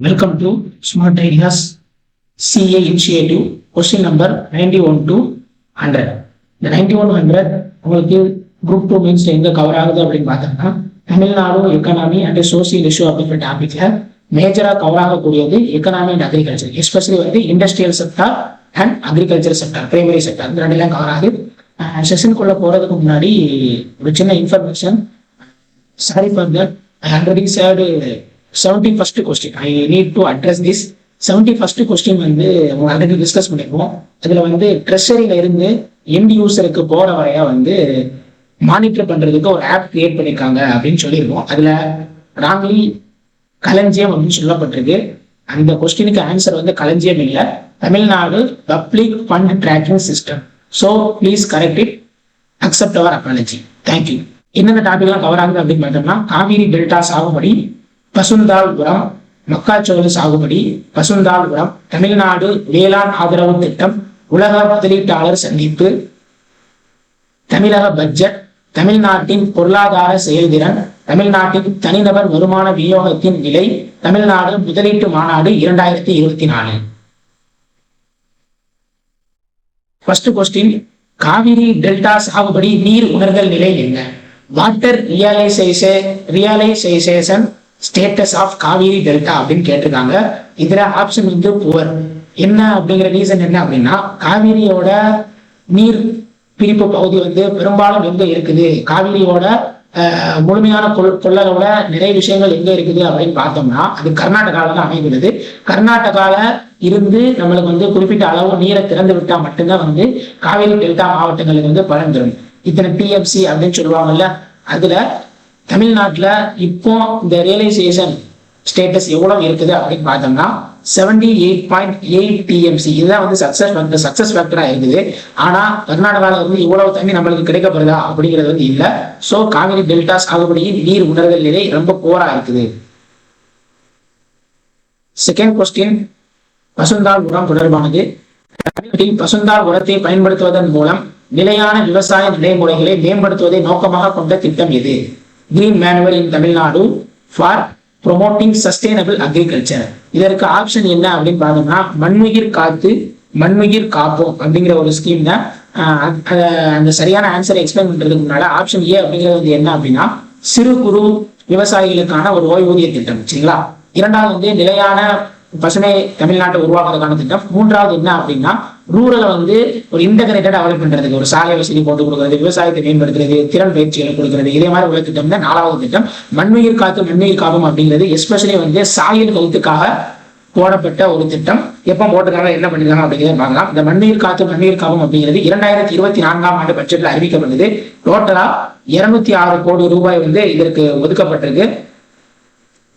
Welcome to smart ideas CA initiative question number ninety one to hundred இந்த 91 100 உங்களுக்கு group two means எங்க cover ஆகுது அப்படின்னு பார்த்தோம்னா Tamil Nadu economy and social issue அப்படின்ற டாபிக்ல மேஜரா கவர் ஆகக்கூடியது எக்கனாமி அண்ட் அக்ரிகல்ச்சர் எஸ்பெஷலி வந்து industrial sector and agriculture sector primary sector இந்த ரெண்டுலாம் கவர் ஆகுது. செஷனுக்குள்ள போறதுக்கு முன்னாடி ஒரு சின்ன information sorry for that already already seventy first question I need to address this seventy first question வந்து ஆல்ரெடி டிஸ்கஸ் பண்ணிருக்கோம். அதுல வந்து ட்ரெஷரியில இருந்து எண்ட் யூசருக்கு போற வரையா வந்து மானிட்டர் பண்றதுக்கு ஒரு ஆப் கிரியேட் பண்ணிருக்காங்க அப்படின்னு சொல்லியிருக்கோம். அதுல ராங்லி களஞ்சியம் அப்படின்னு சொல்லப்பட்டிருக்கு. அந்த கொஸ்டினுக்கு ஆன்சர் வந்து களஞ்சியம் இல்லை. Tamil Nadu public fund tracking system so please correct it accept our apology thank you என்னென்ன டாபிக்லாம் கவர் ஆகுது அப்படின்னு பார்த்தோம்னா காவிரி டெல்டா சாகுபடி பசுந்தாள் உரம் சாகுபடி பசுந்தாள் உரம் தமிழ்நாடு வேளாண் ஆதரவு திட்டம் உலக முதலீட்டாளர் சந்திப்பு தமிழக பட்ஜெட் தமிழ்நாட்டின் பொருளாதார செயல்திறன் தமிழ்நாட்டின் தனிநபர் வருமான விநியோகத்தின் நிலை தமிழ்நாடு முதலீட்டு மாநாடு இரண்டாயிரத்தி இருபத்தி நாலு. ஃபர்ஸ்ட் கொஸ்டின் காவிரி டெல்டா சாகுபடி நீர் உணர்தல் நிலை என்ன? Water realisation realisation status of Cauvery delta அப்படின்னு கேட்டிருக்காங்க. இதுல ஆப்ஷன் வந்து புவர் என்ன அப்படிங்கிற ரீசன் என்ன அப்படின்னா காவிரியோட நீர் பிரிப்பு பகுதி வந்து பெரும்பாலும் எங்க இருக்குது? காவிரியோட முழுமையான கொள் கொள்ளளவுல நிறைய விஷயங்கள் எங்க இருக்குது அப்படின்னு பார்த்தோம்னா அது கர்நாடகாவில் தான் அமைகிறது கர்நாடகால இருந்து நம்மளுக்கு வந்து குறிப்பிட்ட அளவு நீரை திறந்து விட்டா மட்டும்தான் வந்து காவேரி டெல்டா மாவட்டங்களுக்கு வந்து பலன் தரும். இத்தனை டிஎம்சி அப்படின்னு சொல்லுவாங்கல்ல அதுல தமிழ்நாட்டில் இப்போ இந்த ரியலைசேஷன் ஸ்டேட்டஸ் எவ்வளவு இருக்குது அப்படின்னு பார்த்தோம்னா seventy eight point eight TMC இதுதான் வந்து சக்சஸ் ஃபேக்டர் சக்சஸ் ஃபேக்டராக இருக்குது. ஆனால் கர்நாடகாவில் வந்து இவ்வளவு தண்ணி நம்மளுக்கு கிடைக்கப்படுதா அப்படிங்கிறது வந்து இல்லை. ஸோ காவிரி டெல்டா சாகுபடியின் நீர் உணர்தல் நிலை ரொம்ப போராக இருக்குது. செகண்ட் கொஸ்டின் பசுந்தாள் உரம் தொடர்பானது. தமிழ்நாட்டில் பசுந்தாள் உரத்தை பயன்படுத்துவதன் மூலம் நிலையான விவசாய நடைமுறைகளை மேம்படுத்துவதை நோக்கமாக கொண்ட திட்டம் எது? Green manual in Tamil Nadu for promoting sustainable agriculture இதற்கு ஆப்ஷன் என்ன அப்படின்னு பார்த்தோம்னா மண்ணுயிர் காத்து மண்ணுயிர் காப்போம் அப்படிங்கிற ஒரு ஸ்கீம் தான். அந்த சரியான ஆன்சரை எக்ஸ்பிளைன் பண்றதுக்கு முன்னால ஆப்ஷன் ஏ அப்படிங்கிறது வந்து என்ன அப்படின்னா சிறு குறு விவசாயிகளுக்கான ஒரு ஓய்வூதிய திட்டம் சரிங்களா? இரண்டாவது வந்து நிலையான பசுமை தமிழ்நாட்டை உருவாக்குறதுக்கான திட்டம். மூன்றாவது என்ன அப்படின்னா ரூரலை வந்து ஒரு இன்டகிரேட்டட் டெவலப் பண்றதுக்கு ஒரு சாலை வசதி போட்டு கொடுக்கறது விவசாயத்தை மேம்படுத்துறது திறன் பயிற்சிகளை கொடுக்கறது இதே மாதிரி உள்ள திட்டம் தான் நாலாவது திட்டம் மண்ணுயிர் காத்து மண்ணுயிர் காப்பம் அப்படிங்கிறது எஸ்பெஷலி வந்து சாயல் வகுத்துக்காக போடப்பட்ட ஒரு திட்டம். எப்போ போட்டிருக்காங்க என்ன பண்ணிருக்காங்க அப்படிங்கிறத பார்க்கலாம். இந்த மண்ணுயிர் காத்து மண்ணுயிர் காப்பம் அப்படிங்கிறது இரண்டாயிரத்தி இருபத்தி நான்காம் ஆண்டு பட்ஜெட்ல அறிவிக்கப்பட்டது. டோட்டலா இருநூத்தி ஆறு கோடி ரூபாய் வந்து இதற்கு ஒதுக்கப்பட்டிருக்கு.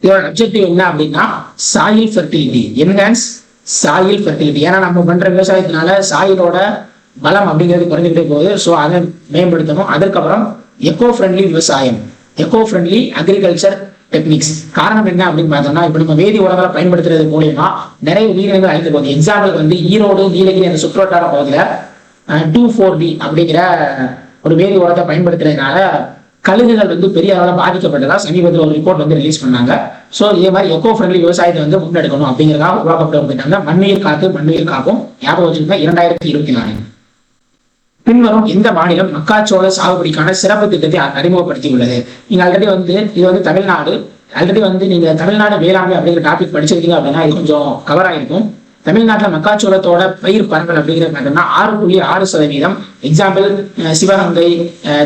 இதோட அப்ஜெக்டிவ் என்ன அப்படின்னா soil fertility enhance soil fertility ஏன்னா நம்ம பண்ற விவசாயத்தினால சாயிலோட பலம் அப்படிங்கிறது குறைஞ்சிக்கிட்டே போகுது. ஸோ அதை மேம்படுத்தணும். அதற்கப்புறம் எக்கோ ஃப்ரெண்ட்லி விவசாயம். எக்கோ ஃப்ரெண்ட்லி அக்ரிகல்ச்சர் டெக்னிக்ஸ் காரணம் என்ன அப்படின்னு பார்த்தோம்னா இப்போ நம்ம வேதி உரங்களை பயன்படுத்துறது மூலியமா நிறைய உயிரினங்கள் அழிந்து போகுது. எக்ஸாம்பிள் வந்து ஈரோடு நீலகிரி அந்த சுற்றுவட்டார பகுதியில் டூ ஃபோர் டி அப்படிங்கிற ஒரு வேதி உரத்தை பயன்படுத்துறதுனால கழுகுகள் வந்து பெரிய அளவில் பாதிக்கப்பட்டதா சமீபத்தில் ஒரு ரிப்போர்ட் வந்து ரிலீஸ் பண்ணாங்க. ஸோ இதே மாதிரி எக்கோ ஃப்ரெண்ட்லி விவசாயத்தை வந்து முன்னெடுக்கணும் அப்படிங்கிறதா உருவாக்கப்பட்ட ஒரு திட்டம் மண்ணுயிர் காத்து மண்ணுயிர் காக்கும். ஞாபகம் வச்சிருந்தா இரண்டாயிரத்தி இருபத்தி நாலு. பின்வரும் எந்த மாநிலம் மக்காச்சோள சாகுபடிக்கான சிறப்பு திட்டத்தை அறிமுகப்படுத்தி அறிமுகப்படுத்தியுள்ளது. நீங்க ஆல்ரெடி வந்து இது வந்து தமிழ்நாடு. ஆல்ரெடி வந்து நீங்க தமிழ்நாடு வேளாண்மை அப்படிங்கிற டாபிக் படிச்சிருக்கீங்க அப்படின்னா இது கொஞ்சம் கவர் ஆயிருக்கும். தமிழ்நாட்டில் மக்காச்சோளத்தோட பயிர் பரவல் அப்படிங்கிறது பார்த்தோம்னா ஆறு புள்ளி ஆறு சதவீதம். எக்ஸாம்பிள் சிவகங்கை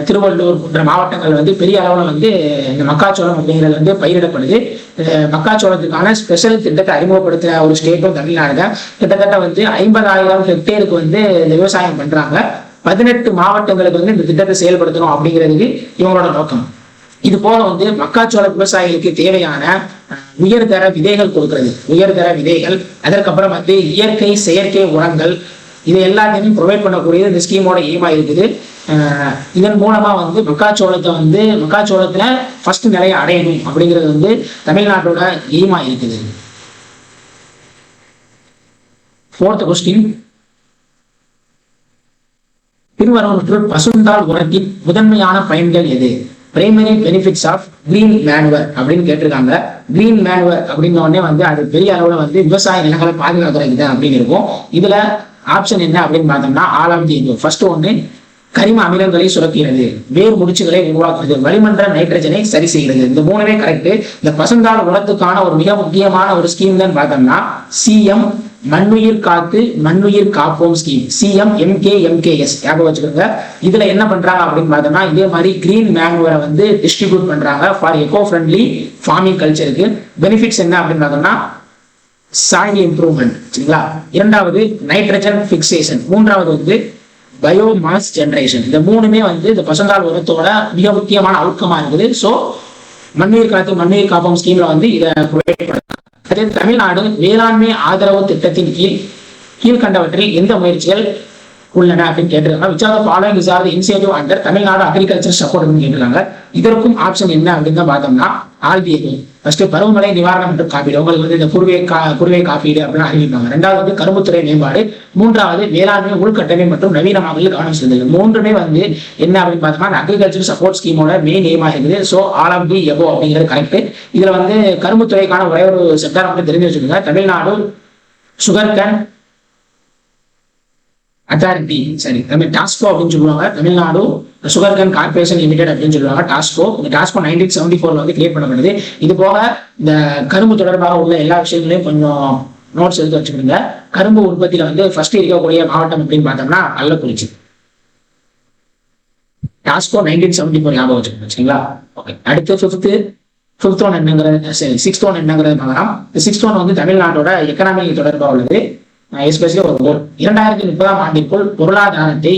திருவள்ளூர் போன்ற மாவட்டங்கள் வந்து பெரிய அளவில் வந்து இந்த மக்காச்சோளம் அப்படிங்கிறது வந்து பயிரிடப்படுது. மக்காச்சோளத்துக்கான ஸ்பெஷல் திட்டத்தை அறிமுகப்படுத்தின ஒரு ஸ்டேட்டும் தமிழ்நாடு தான் கிட்டத்தட்ட வந்து ஐம்பதாயிரம் ஹெக்டேருக்கு வந்து இந்த விவசாயம் பண்றாங்க. பதினெட்டு மாவட்டங்களுக்கு வந்து இந்த திட்டத்தை செயல்படுத்தணும் அப்படிங்கிறதுக்கு இவங்களோட நோக்கம். இது போல வந்து மக்காச்சோள விவசாயிகளுக்கு தேவையான உயர்தர விதைகள் கொடுக்கிறது. உயர்தர விதைகள் அதற்கப்புறம் வந்து இயற்கை செயற்கை உரங்கள் இது எல்லாத்தையுமே ப்ரொவைட் பண்ணக்கூடியது இந்த ஸ்கீமோட எய்மா இருக்குது. இதன் மூலமா வந்து மக்காச்சோளத்தை வந்து மக்காச்சோளத்துல ஃபர்ஸ்ட் நிலையை அடையணும் அப்படிங்கிறது வந்து தமிழ்நாட்டோட எய்மா இருக்குது. ஃபோர்த் கொஸ்டின் பின்வரும் பசுந்தால் உரத்தின் முதன்மையான பயன்கள் எது? Primary benefits of green manure அப்படின்னு கேட்டிருக்காங்க. கிரீன் மேனுவர் அப்படின்ன உடனே வந்து அது பெரிய அளவில் வந்து விவசாய நிலங்களை பாதுகாக்கிறது தான் அப்படின்னு இருக்கும். இதுல ஆப்ஷன் என்ன அப்படின்னு பார்த்தோம்னா ஆல் ஆஃப் தி ஃபர்ஸ்ட் ஒன்று கரிம அமிலங்களை சுரக்கிறது. வேர் முடிச்சுகளை உருவாக்குறது. வளிமன்ற நைட்ரஜனை சரி செய்கிறது. இந்த மூணுமே கரெக்ட் இந்த பசுந்தாள் உரத்துக்கான ஒரு மிக முக்கியமான ஒரு ஸ்கீம் தான் பார்த்தோம்னா சிஎம் மண்ணுயிர் காத்து மண்ணுயிர் காப்போம் ஸ்கீம் சிஎம் எம்கே எம்கேஎஸ் ஞாபகம் வச்சுக்கோங்க. இதுல என்ன பண்றாங்க அப்படின்னு பார்த்தோம்னா இதே மாதிரி கிரீன் மேனுவரை வந்து டிஸ்ட்ரிபியூட் பண்றாங்க ஃபார் எக்கோ ஃப்ரெண்ட்லி ஃபார்மிங் கல்ச்சருக்கு பெனிஃபிட்ஸ் என்ன அப்படின்னு பார்த்தோம்னா சாயில் இம்ப்ரூவ்மெண்ட் சரிங்களா? இரண்டாவது நைட்ரஜன் ஃபிக்சேஷன் மூன்றாவது வந்து பயோமாஸ் ஜென்ரேஷன் இந்த மூணுமே வந்து இந்த பசந்தால் உரத்தோட மிக முக்கியமான அழுக்கமா இருக்குது. ஸோ மண்ணுயிர் காத்து மண்ணுயிர் காப்போம் ஸ்கீம்ல வந்து இதை ப்ரொவைட் பண்ணுறாங்க அதே தமிழ்நாடு வேளாண்மை ஆதரவு திட்டத்தின் கீழ் கீழ்கண்டவற்றில் எந்த முயற்சிகள் உள்ளன அப்படின்னு கேட்டிருக்காங்க. Which are following are initiative under Tamil Nadu agriculture support கேட்டிருக்காங்க. இதற்கும் ஆப்ஷன் என்ன அப்படின்னு தான் பார்த்தோம்னா ஆர்பிஐ ஃபர்ஸ்ட் பருவமழை நிவாரணம் மற்றும் காப்பீடு. உங்களுக்கு வந்து இந்த குருவை கா குருவை காப்பீடு அப்படின்னு அறிவிப்பாங்க. ரெண்டாவது வந்து கரும்புத்துறை மேம்பாடு. மூன்றாவது வேளாண்மை உள்கட்டமை மற்றும் நவீனமாக கவனம் செலுத்துது மூன்றுமே வந்து என்ன அப்படின்னு பார்த்தோம்னா அக்ரிகல்ச்சர் சப்போர்ட் ஸ்கீமோட மெயின் எய்மாக இருக்குது. So all of the above அப்படிங்கிறது கரெக்ட் இதுல வந்து கரும்புத்துறைக்கான ஒரே ஒரு செக்டார் மட்டும் தெரிஞ்சு வச்சுக்கோங்க தமிழ்நாடு சுகர்கன் அத்தாரிட்டி சரி தமிழ் டாஸ்கோ அப்படின்னு சொல்லுவாங்க. தமிழ்நாடு சுகர்கன் கார்பரேஷன் லிமிடெட் அப்படின்னு சொல்லுவாங்க. டாஸ்கோ இந்த டாஸ்கோ நைன்டீன் செவன்டி ஃபோர்ல வந்து கிரியேட் பண்ணப்படுது. இது போக இந்த கரும்பு தொடர்பாக உள்ள எல்லா விஷயங்களையும் கொஞ்சம் நோட்ஸ் எடுத்து வச்சுக்கோங்க கரும்பு உற்பத்தியில வந்து ஃபர்ஸ்ட் இருக்கக்கூடிய மாவட்டம் அப்படின்னு பார்த்தோம்னா Kallakurichi. TASCO nineteen seventy four ஞாபகம் வச்சுக்கோங்க சரிங்களா? ஓகே அடுத்து ஃபிஃப்த்து ஃபிஃப்த் ஒன் என்னங்கிறது சரி சிக்ஸ்த் ஒன் என்னங்கிறது பார்க்கலாம். இந்த சிக்ஸ்த் ஒன் வந்து தமிழ்நாட்டோட எக்கனாமி தொடர்பாக உள்ளது. எஸ்பெஷலி ஒரு கோல் இரண்டாயிரத்தி முப்பதாம் ஆண்டிற்குள் பொருளாதாரத்தை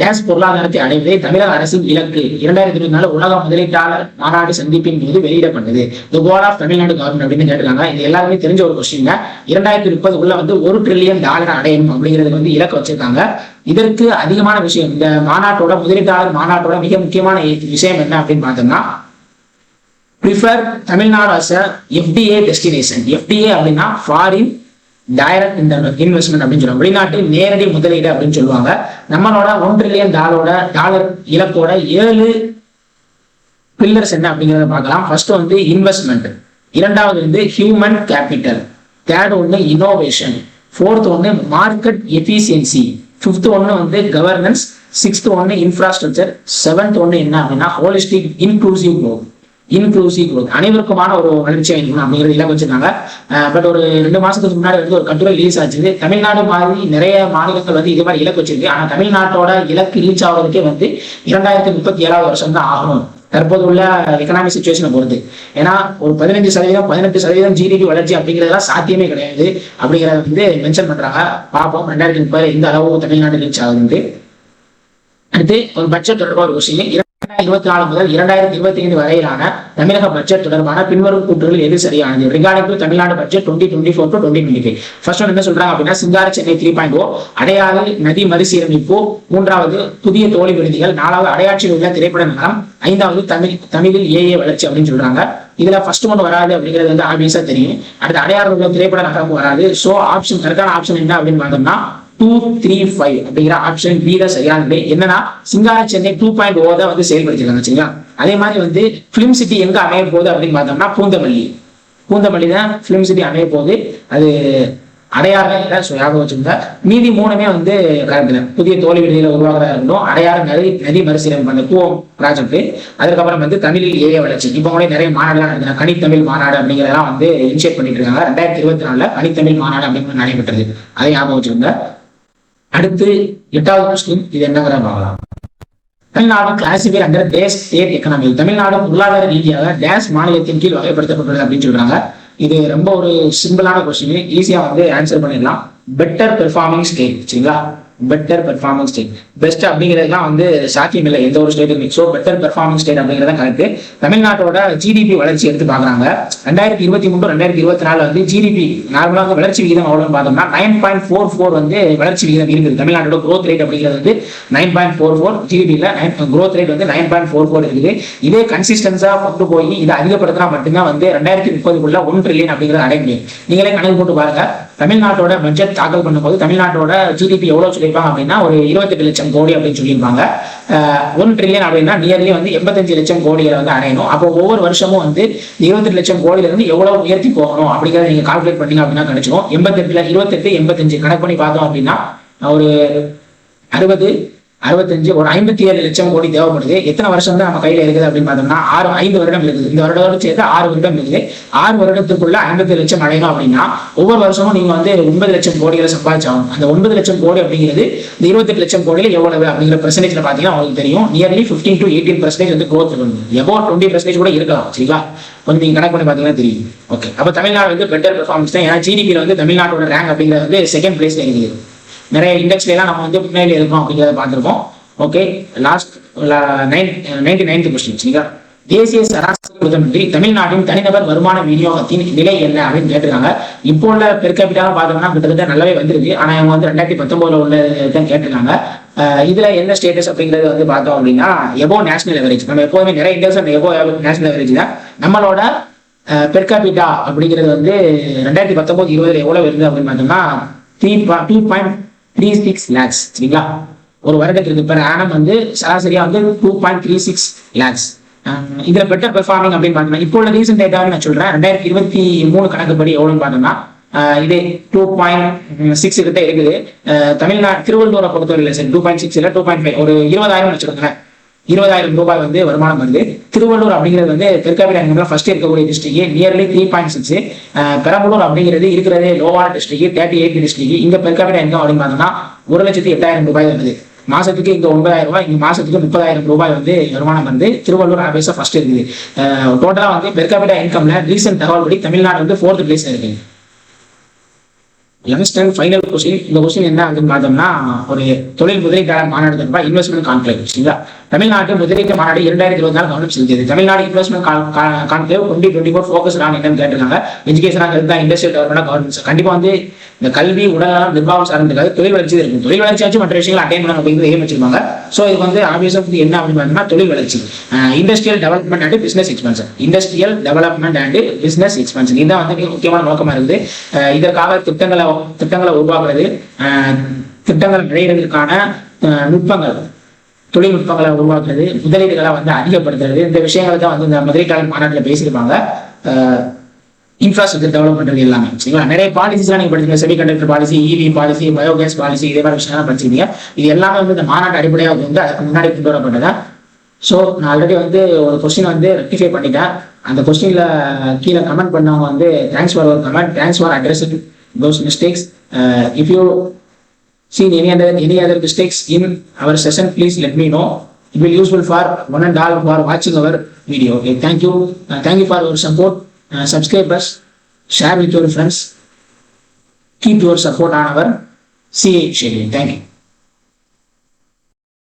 டேஸ் பொருளாதாரத்தை அடைவதே தமிழக அரசின் இலக்கு இரண்டாயிரத்தி இருபத்தி நாலு உலக முதலீட்டாளர் மாநாடு சந்திப்பின் போது வெளியிடப்பட்டது. The goal of Tamil Nadu government அப்படின்னு கேட்டிருக்காங்க. இது எல்லாருமே தெரிஞ்ச ஒரு கொஸ்டின் இரண்டாயிரத்தி முப்பது உள்ள வந்து ஒரு ட்ரில்லியன் டாலர் அடையணும் அப்படிங்கிறது வந்து இலக்கு வச்சிருக்காங்க. இதற்கு அதிகமான விஷயம் இந்த மாநாட்டோட முதலீட்டாளர் மாநாட்டோட மிக முக்கியமான விஷயம் என்ன அப்படின்னு பார்த்தோம்னா prefer Tamil Nadu as a FDI destination FDI அப்படின்னா ஃபாரின் டைரக்ட் இன்வெஸ்ட்மெண்ட் அப்படின்னு சொல்லுவாங்க. வெளிநாட்டு நேரடி முதலீடு அப்படின்னு சொல்லுவாங்க. நம்மளோட ஒன் ட்ரில்லியன் டாலரோட டாலர் இலக்கோட ஏழு பில்லர்ஸ் என்ன அப்படிங்கிறத பார்க்கலாம். ஃபர்ஸ்ட் வந்து இன்வெஸ்ட்மெண்ட் இரண்டாவது வந்து ஹியூமன் கேபிட்டல் தேர்ட் ஒன்று இனோவேஷன் ஃபோர்த் ஒன்று மார்க்கெட் எஃபிஷியன்சி ஃபிஃப்த் ஒன்று வந்து கவர்னன்ஸ் சிக்ஸ்த் ஒன்று இன்ஃப்ராஸ்ட்ரக்சர் செவன்த் ஒன்று என்ன அப்படின்னா holistic inclusive growth inclusive growth அனைவருக்குமான ஒரு வளர்ச்சி வேணும் அப்படிங்கிறது இலக்கு வச்சிருக்காங்க. பட் ஒரு ரெண்டு மாசத்துக்கு முன்னாடி வந்து ஒரு கட்டுரை ரிலீஸ் ஆச்சு தமிழ்நாடு மாதிரி நிறைய மாநிலங்கள் வந்து இது மாதிரி இலக்கு வச்சிருக்கு. ஆனா தமிழ்நாட்டோட இலக்கு ரீச் ஆகிறதுக்கே வந்து இரண்டாயிரத்தி முப்பத்தி ஏழாவது வருஷம் தான் ஆகணும். தற்போது உள்ள எக்கனாமிக் சுச்சுவேஷனை பொறுத்து. ஏன்னா ஒரு பதினஞ்சு சதவீதம் பதினெட்டு சதவீதம் ஜிடிபி வளர்ச்சி அப்படிங்கிறதெல்லாம் சாத்தியமே கிடையாது அப்படிங்கிறத வந்து மென்ஷன் பண்றாங்க. பார்ப்போம். ரெண்டாயிரத்தி முப்பது இந்த அளவு தமிழ்நாடு ரீச் ஆகுது அடுத்து ஒரு பட்ஜெட் தொடர்பாக ஒரு விஷயம். இருபத்தி நாலு முதல் இரண்டாயிரத்தி இருபத்தி ஐந்து வரையிலான தமிழக பட்ஜெட் தொடர்பான பின்வரும் கூற்றுகள் எது சரியானது? Regarding to Tamil Nadu budget twenty twenty four to twenty twenty five first என்ன சொல்றாங்க அப்படின்னா Singara Chennai three point O Adyar நதி மறுசீரமைப்பு. மூன்றாவது புதிய தோழி விடுதிகள். நாலாவது அடையாற்றில் உள்ள திரைப்பட நகரம். ஐந்தாவது தமிழ் தமிழில் ஏஏ வளர்ச்சி அப்படின்னு சொல்றாங்க. இதுல ஃபர்ஸ்ட் ஒன் வராது அப்படிங்கிறது வந்து ஆபியஸா தெரியும். அடுத்து அடையாறு உள்ள திரைப்பட நகரம் வராது. சோ ஆப்ஷன் கரெக்டான ஆப்ஷன் என்ன அப்படின்னு பார்த்தோம்னா டூ த்ரீ ஃபைவ் அப்படிங்கிற ஆப்ஷன் பி தான் சரியானது. என்னன்னா சிங்கார சென்னை டூ பாயிண்ட் ஓ தான் வந்து செயல்படுத்திருக்காங்க சரிங்களா அதே மாதிரி வந்து பிலிம் சிட்டி எங்க அமைய போகுது அப்படின்னு பார்த்தோம்னா பூந்தமல்லி. பூந்தமல்லி தான் பிலிம் சிட்டி அமைய போகுது. அது அடையாறு தான் ஞாபகம் வச்சுருந்தா மீதி மூணுமே வந்து கரெக்ட் புதிய தோல்வி விடுதியில உருவாகிறதா இருக்கட்டும் அடையாறு நதி நதி மறுசீரமைப்பு அந்த கூவம் ப்ராஜெக்ட் அதுக்கப்புறம் வந்து தமிழில் ஏரிய வளர்ச்சி. இப்போ கூட நிறைய மாநாடுலாம் நடக்குது கனித்தமிழ் மாநாடு அப்படிங்கிறதெல்லாம் வந்து இனிஷியேட் பண்ணிட்டு இருக்காங்க. ரெண்டாயிரத்தி இருபத்தி நாலுல கனித்தமிழ் மாநாடு அப்படிங்கிறது நடைபெற்றது. அதை ஞாபகம் வச்சிருந்தேன் அடுத்து எட்டாவது கொஸ்டின் இது என்னங்கிற பார்க்கலாம். தமிழ்நாடு கிளாசிஃபை அண்டர் டேஸ் ஸ்டேட் எக்கனாமி தமிழ்நாடு பொருளாதார ரீதியாக டேஸ் மாநிலத்தின் கீழ் வகைப்படுத்தப்பட்டுள்ளது அப்படின்னு சொல்றாங்க. இது ரொம்ப ஒரு சிம்பிளான கொஸ்டின் ஈஸியா வந்து ஆன்சர் பண்ணிடலாம். பெட்டர் பெர்ஃபார்மிங் ஸ்டேட் சரிங்களா? பெட்டர் பெர்ஃபார்மிங் ஸ்டேட் பெஸ்ட் அப்படிங்கிறதுலாம் வந்து சாத்தியம் இல்லை எந்த ஒரு ஸ்டேட்டும் ஸோ பெட்டர் பெர்ஃபார்மிங் ஸ்டேட் அப்படிங்கிறத கணக்கு. தமிழ்நாட்டோட ஜிடிபி வளர்ச்சி எடுத்து பார்க்குறாங்க. ரெண்டாயிரத்தி இருபத்தி மூணு ரெண்டாயிரத்தி இருபத்தி நாலு வந்து ஜிடிபி நார்மலாக வளர்ச்சி விகிதம் எவ்வளோன்னு பார்த்தோம்னா நைன் பாயிண்ட் ஃபோர் ஃபோர் வந்து வளர்ச்சி விகிதம் இருக்குது. தமிழ்நாட்டோட க்ரோத் ரேட் அப்படிங்கிறது வந்து நைன் பாயிண்ட் ஃபோர் ஃபோர் ஜிடிபியில் நைன் க்ரோத் ரேட் வந்து நைன் பாயிண்ட் ஃபோர் ஃபோர் இருக்குது. இதே கன்சிஸ்டன்ஸாக கொண்டு போய் இதை அதிகப்படுத்தினா மட்டும்தான் வந்து ரெண்டாயிரத்தி முப்பதுக்குள்ள ஒன் ட்ரில்லியன் அப்படிங்கிறத அடைய முடியும். நீங்களே கணக்கு போட்டு பாருங்க. தமிழ்நாட்டோட பட்ஜெட் தாக்கல் பண்ணும்போது தமிழ்நாட்டோட ஜிடிபி எவ்வளோ சொல்லியிருப்பாங்க அப்படின்னா ஒரு இருபத்தெட்டு லட்சம். லட்சம் கோடி அப்படின்னு சொல்லியிருப்பாங்க. ஒன் ட்ரில்லியன் அப்படின்னா நியர்லி வந்து எண்பத்தஞ்சு லட்சம் கோடிகளை வந்து அடையணும். அப்போ ஒவ்வொரு வருஷமும் வந்து இருபத்தெட்டு லட்சம் கோடியில இருந்து எவ்வளவு உயர்த்தி போகணும் அப்படிங்கிறத நீங்க கால்குலேட் பண்ணீங்க அப்படின்னா கிடைச்சிடும் எண்பத்தெட்டுல இருபத்தெட்டு எண்பத்தஞ்சு கணக்கு பண்ணி பார்த்தோம் அப்படின்னா ஒரு அறுபது அறுபத்தஞ்சு ஒரு ஐம்பத்தி ஏழு லட்சம் கோடி தேவைப்படுது. எத்தனை வருஷம் தான் நம்ம கையில இருக்குது அப்படின்னு பார்த்தோம்னா ஆறு ஐந்து வருடம் இருக்குது. இந்த வருடம் சேர்த்து ஆறு வருடம் இருக்குது. ஆறு வருடத்துக்குள்ள ஐம்பத்தி லட்சம் அடையணும் அப்படின்னா ஒவ்வொரு வருஷமும் நீங்க வந்து ஒன்பது லட்சம் கோடிகளை சம்பாதிச்சாகும் அந்த ஒன்பது லட்சம் கோடி அப்படிங்கிறது இந்த இருபத்தெட்டு லட்சம் கோடியில எவ்வளவு அப்படிங்கிற பெர்சன்டேஜ்ல பாத்தீங்கன்னா உங்களுக்கு தெரியும். Nearly fifteen to eighteen percentage வந்து க்ரோத் இருக்கும். எபோ டுவெண்ட்டி பர்சன்டேஜ் கூட இருக்கலாம் சரிங்களா? கொஞ்சம் நீங்க கணக்கு பண்ணி பார்த்தீங்கன்னா தெரியும். ஓகே அப்போ தமிழ்நாடு வந்து பெட்டர் பெர்ஃபார்மன்ஸ் தான். ஏன்னா ஜிடிபியில் வந்து தமிழ்நாட்டோட ரேங்க் அப்படிங்கிறது வந்து செகண்ட் பிளேஸ்ல இருக்குது. நிறைய இண்டெக்ஸ்லாம் நம்ம வந்து முன்னாடி இருக்கோம் அப்படிங்கிறத பார்த்துருக்கோம் okay last nine ninety ninth question சரிங்களா? தேசிய சராசரி முதலின்றி தமிழ்நாட்டின் தனிநபர் வருமான விநியோகத்தின் நிலை என்ன அப்படின்னு கேட்டிருக்காங்க. இப்போ உள்ள பெருக்கப்பிட்டாக பார்த்தோம்னா கிட்டத்தட்ட நல்லாவே வந்திருக்கு. ஆனால் இவங்க வந்து ரெண்டாயிரத்தி பத்தொன்பதுல உள்ள தான் கேட்டிருக்காங்க. இதுல என்ன ஸ்டேட்டஸ் அப்படிங்கிறது வந்து பார்த்தோம் அப்படின்னா எபோ நேஷனல் எவரேஜ் நம்ம எப்போதுமே நிறைய இண்டெக்ஸ் அந்த எபோ நேஷனல் எவரேஜ் தான். நம்மளோட பெர்காபிட்டா அப்படிங்கிறது வந்து ரெண்டாயிரத்தி பத்தொன்பது இருபதுல எவ்வளவு இருந்தது அப்படின்னு பார்த்தோம்னா three two point three six lakhs சரிங்களா? ஒரு வருடத்திற்கு பெற ஆனம் வந்து சராசரியா வந்து two point three six lakhs இதுல பெட்டர் பெர்ஃபார்மிங் அப்படின்னு பார்த்தோம்னா இப்போ உள்ள ரீசெண்ட் டேட்டாவை நான் சொல்றேன் ரெண்டாயிரத்தி இருபத்தி மூணு கணக்குப்படி எவ்வளோன்னு பார்த்தோம்னா இதே டூ பாயிண்ட் சிக்ஸ் கிட்ட இருக்குது. தமிழ்நாடு திருவள்ளூரை பொறுத்தவரையில் சார் டூ பாயிண்ட் சிக்ஸ் இல்லை டூ பாயிண்ட் ஃபைவ் ஒரு இருபதாயிரம் வச்சுக்கோங்களேன். இருபதாயிரம் ரூபாய் வந்து வருமானம் வருது. திருவள்ளூர் அப்படிங்கிறது வந்து தெற்காவிட இன்கம்ல ஃபர்ஸ்ட் இருக்கக்கூடிய district nearly three point six Perambalur அப்படிங்கிறது இருக்கிறதே லோவான டிஸ்ட்ரிக்ட் தேர்ட்டி எயிட் டிஸ்ட்ரிக்ட் இங்க பெருக்காவிட இன்கம் அப்படின்னு பார்த்தோம்னா ஒரு லட்சத்தி எட்டாயிரம் ரூபாய் வருது மாசத்துக்கு இங்க ஒன்பதாயிரம் ரூபாய் இங்க மாசத்துக்கு முப்பதாயிரம் ரூபாய் வந்து வருமானம் வந்து திருவள்ளூர் ஆபீஸா ஃபர்ஸ்ட் இருக்குது. டோட்டலா வந்து பெருக்காவிட இன்கம்ல ரீசெண்ட் தகவல்படி தமிழ்நாடு வந்து ஃபோர்த் பிளேஸ் இருக்கு. லாஸ்ட் அண்ட் ஃபைனல் கொஸ்டின் இந்த கொஸ்டின் என்ன அப்படின்னு பார்த்தோம்னா ஒரு தொழில் முதலீட்டாளர் மாநாடு இன்வெஸ்ட்மெண்ட் கான்க்ளேவ் சரிங்களா? தமிழ்நாட்டு முதலீட்டு மாநாடு இரண்டாயிரத்தி இருபத்தி நாலு கவனம் செலுத்தியது. Tamil Nadu investment conclave twenty twenty four focus on என்னன்னு கேட்டிருக்காங்க. எஜுகேஷனாக இருந்தா இண்டஸ்ட்ரியல் டெவலப்மெண்ட் கவர்மெண்ட் கண்டிப்பா வந்து இந்த கல்வி உடல்நலம் நிர்வாகம் சார்ந்திருக்காது தொழில் வளர்ச்சி இருக்கும். தொழில் வளர்ச்சி வச்சு மற்ற விஷயங்கள் அட்டைன் பண்ண அப்படிங்கிறது ஏன் வச்சிருப்பாங்க. ஸோ இது வந்து ஆபியஸாக வந்து என்ன அப்படின்னு பார்த்தீங்கன்னா தொழில் வளர்ச்சி. Industrial development and business expansion industrial development and business expansion இதுதான் வந்து மிக முக்கியமான நோக்கமா இருக்குது. இதற்காக திட்டங்களை திட்டங்களை உருவாக்குறது திட்டங்கள் நிறைவேறதுக்கான நுட்பங்கள். தொழில்நுட்பங்களை உருவாக்குறது முதலீடுகளை வந்து அதிகப்படுத்துறது இந்த விஷயங்களை தான் வந்து இந்த முதலீட்டாளர் மாநாட்டில் பேசியிருப்பாங்க. இன்ஃப்ராஸ்ட்ரக்சர் டெவலப் எல்லாமே சரிங்களா? நிறைய பாலிசிஸ்லாம் நீங்க படிச்சீங்க semiconductor policy EV policy biogas policy இதே மாதிரி விஷயம்லாம் படிச்சிருக்கீங்க. இது எல்லாமே வந்து இந்த மாநாட்டு அடிப்படையாக வந்து அதுக்கு முன்னாடி கொண்டு வரப்பட்டதா. ஸோ நான் ஆல்ரெடி வந்து ஒரு கொஸ்டின் வந்து ரெக்டிஃபை பண்ணிட்டேன். அந்த கொஸ்டின்ல கீழே கமெண்ட் பண்ணவங்க வந்து தேங்க்ஸ் ஃபார் ஒரு comment thanks for address those mistakes if you seen any other any other mistakes in our session please let me know it will be useful for one and all who are watching our video okay thank you uh, thank you for your support uh, subscribe us share with your friends keep your support on our ca schedule thank you